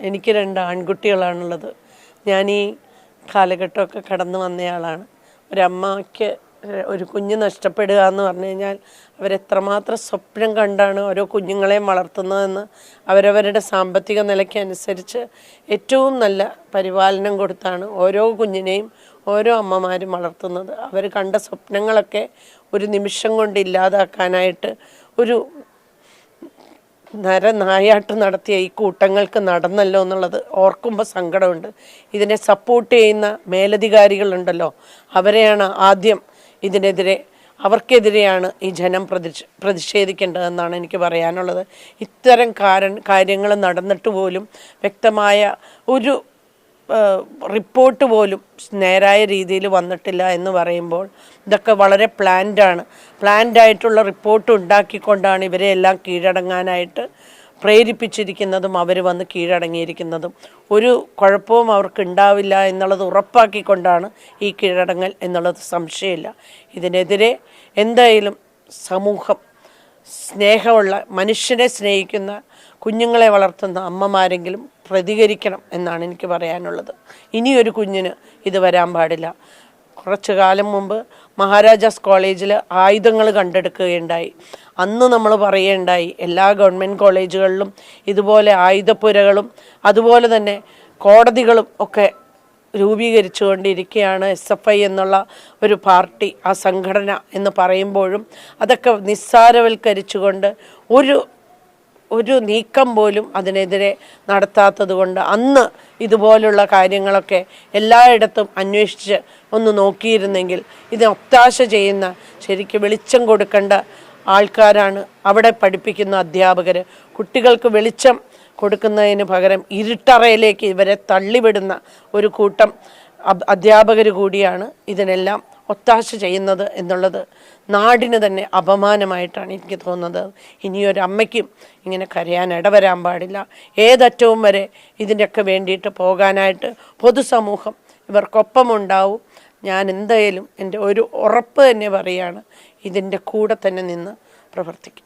എനിക്ക് രണ്ട് ആൺകുട്ടികളാണുള്ളത്. ഞാൻ ഈ കാലഘട്ടമൊക്കെ കടന്നു വന്നയാളാണ്. ഒരമ്മയ്ക്ക് ഒരു കുഞ്ഞ് നഷ്ടപ്പെടുക എന്ന് പറഞ്ഞു കഴിഞ്ഞാൽ അവരെത്രമാത്രം സ്വപ്നം കണ്ടാണ് ഓരോ കുഞ്ഞുങ്ങളെയും വളർത്തുന്നതെന്ന് അവരവരുടെ സാമ്പത്തിക നിലയ്ക്ക് അനുസരിച്ച് ഏറ്റവും നല്ല പരിപാലനം കൊടുത്താണ് ഓരോ കുഞ്ഞിനെയും ഓരോ അമ്മമാരും വളർത്തുന്നത്. അവർ കണ്ട സ്വപ്നങ്ങളൊക്കെ ഒരു നിമിഷം കൊണ്ട് ഇല്ലാതാക്കാനായിട്ട് ഒരു നരനായാട്ട് നടത്തിയ ഈ കൂട്ടങ്ങൾക്ക് നടന്നല്ലോ എന്നുള്ളത് ഓർക്കുമ്പോൾ സങ്കടമുണ്ട്. ഇതിനെ സപ്പോർട്ട് ചെയ്യുന്ന മേലധികാരികളുണ്ടല്ലോ. അവരെയാണ് ആദ്യം ഇതിനെതിരെ അവർക്കെതിരെയാണ് ഈ ജനം പ്രതിഷ് പ്രതിഷേധിക്കേണ്ടതെന്നാണ് എനിക്ക് പറയാനുള്ളത്. ഇത്തരം കാരൻ കാര്യങ്ങൾ നടന്നിട്ട് പോലും വ്യക്തമായ ഒരു റിപ്പോർട്ട് പോലും നേരായ രീതിയിൽ വന്നിട്ടില്ല എന്ന് പറയുമ്പോൾ ഇതൊക്കെ വളരെ പ്ലാൻഡാണ് പ്ലാൻഡ് ആയിട്ടുള്ള റിപ്പോർട്ട് ഉണ്ടാക്കിക്കൊണ്ടാണ് ഇവരെ എല്ലാം കീഴടങ്ങാനായിട്ട് പ്രേരിപ്പിച്ചിരിക്കുന്നതും അവർ വന്ന് കീഴടങ്ങിയിരിക്കുന്നതും. ഒരു കുഴപ്പവും അവർക്ക് ഉണ്ടാവില്ല എന്നുള്ളത് ഉറപ്പാക്കിക്കൊണ്ടാണ് ഈ കീഴടങ്ങൽ എന്നുള്ളത് സംശയമില്ല. ഇതിനെതിരെ എന്തായാലും സമൂഹം സ്നേഹമുള്ള മനുഷ്യരെ സ്നേഹിക്കുന്ന കുഞ്ഞുങ്ങളെ വളർത്തുന്ന അമ്മമാരെങ്കിലും പ്രതികരിക്കണം എന്നാണ് എനിക്ക് പറയാനുള്ളത്. ഇനിയൊരു കുഞ്ഞിന് ഇത് വരാൻ പാടില്ല. കുറച്ചു കാലം മുമ്പ് മഹാരാജാസ് കോളേജിൽ ആയുധങ്ങൾ കണ്ടെടുക്കുകയുണ്ടായി. അന്ന് നമ്മൾ പറയുകയുണ്ടായി എല്ലാ ഗവൺമെന്റ് കോളേജുകളിലും ഇതുപോലെ ആയുധപ്പുരകളും അതുപോലെ തന്നെ കോടതികളും ഒക്കെ രൂപീകരിച്ചുകൊണ്ടിരിക്കുകയാണ് എസ് എഫ് ഐ എന്നുള്ള ഒരു പാർട്ടി ആ സംഘടന എന്ന് പറയുമ്പോഴും അതൊക്കെ നിസ്സാരവൽക്കരിച്ചുകൊണ്ട് ഒരു ഒരു നീക്കം പോലും അതിനെതിരെ നടത്താത്തത് കൊണ്ട് അന്ന് ഇതുപോലുള്ള കാര്യങ്ങളൊക്കെ എല്ലായിടത്തും അന്വേഷിച്ച് ഒന്ന് നോക്കിയിരുന്നെങ്കിൽ ഇത് ഒത്താശ ചെയ്യുന്ന ശരിക്കും വെളിച്ചം കൊടുക്കേണ്ട ആൾക്കാരാണ് അവിടെ പഠിപ്പിക്കുന്ന അധ്യാപകർ കുട്ടികൾക്ക് വെളിച്ചം കൊടുക്കുന്നതിന് പകരം ഇരുട്ടറയിലേക്ക് ഇവരെ തള്ളിവിടുന്ന ഒരു കൂട്ടം അധ്യാപകർ കൂടിയാണ് ഇതിനെല്ലാം ഒത്താശ ചെയ്യുന്നത് എന്നുള്ളത് നാടിന് തന്നെ അപമാനമായിട്ടാണ് എനിക്ക് തോന്നുന്നത്. ഇനിയൊരമ്മയ്ക്കും ഇങ്ങനെ കരയാൻ ഇടവരാൻ പാടില്ല. ഏതറ്റവും വരെ ഇതിന്റെയൊക്കെ വേണ്ടിയിട്ട് പോകാനായിട്ട് പൊതുസമൂഹം ഇവർക്കൊപ്പമുണ്ടാവും. ഞാൻ എന്തായാലും എന്റെ ഒരു ഉറപ്പ് തന്നെ പറയുകയാണ് ഇതിന്റെ കൂടെ തന്നെ നിന്ന് പ്രവർത്തിക്കും.